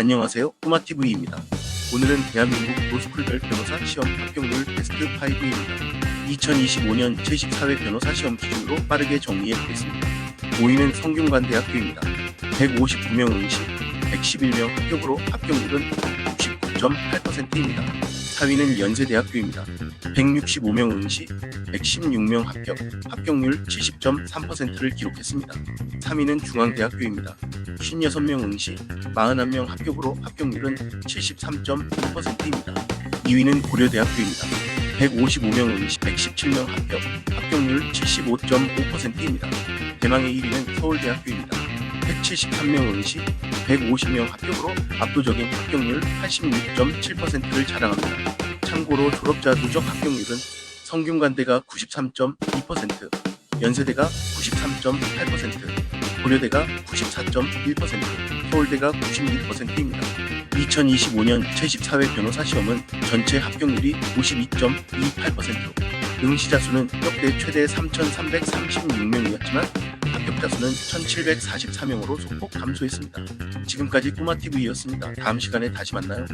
안녕하세요. 꼬마TV입니다. 오늘은 대한민국 로스쿨별 변호사 시험 합격률 베스트 5입니다. 2025년 제14회 변호사 시험 기준으로 빠르게 정리해 보겠습니다. 5위는 성균관대학교입니다. 159명 응시, 111명 합격으로 합격률은 69.8%입니다. 4위는 연세대학교입니다. 165명 응시, 116명 합격, 합격률 70.3%를 기록했습니다. 3위는 중앙대학교입니다. 56명 응시, 41명 합격으로 합격률은 73.1%입니다. 2위는 고려대학교입니다. 155명 응시, 117명 합격, 합격률 75.5%입니다. 대망의 1위는 서울대학교입니다. 173명 응시, 150명 합격으로 압도적인 합격률 86.7%를 자랑합니다. 참고로 졸업자 누적 합격률은 성균관대가 93.2%, 연세대가 93.8%, 고려대가 94.1%, 서울대가 96%입니다. 2025년 제14회 변호사 시험은 전체 합격률이 52.28%, 응시자 수는 역대 최대 3,336명이었지만 합격자 수는 1,744명으로 소폭 감소했습니다. 지금까지 꼬마TV였습니다. 다음 시간에 다시 만나요.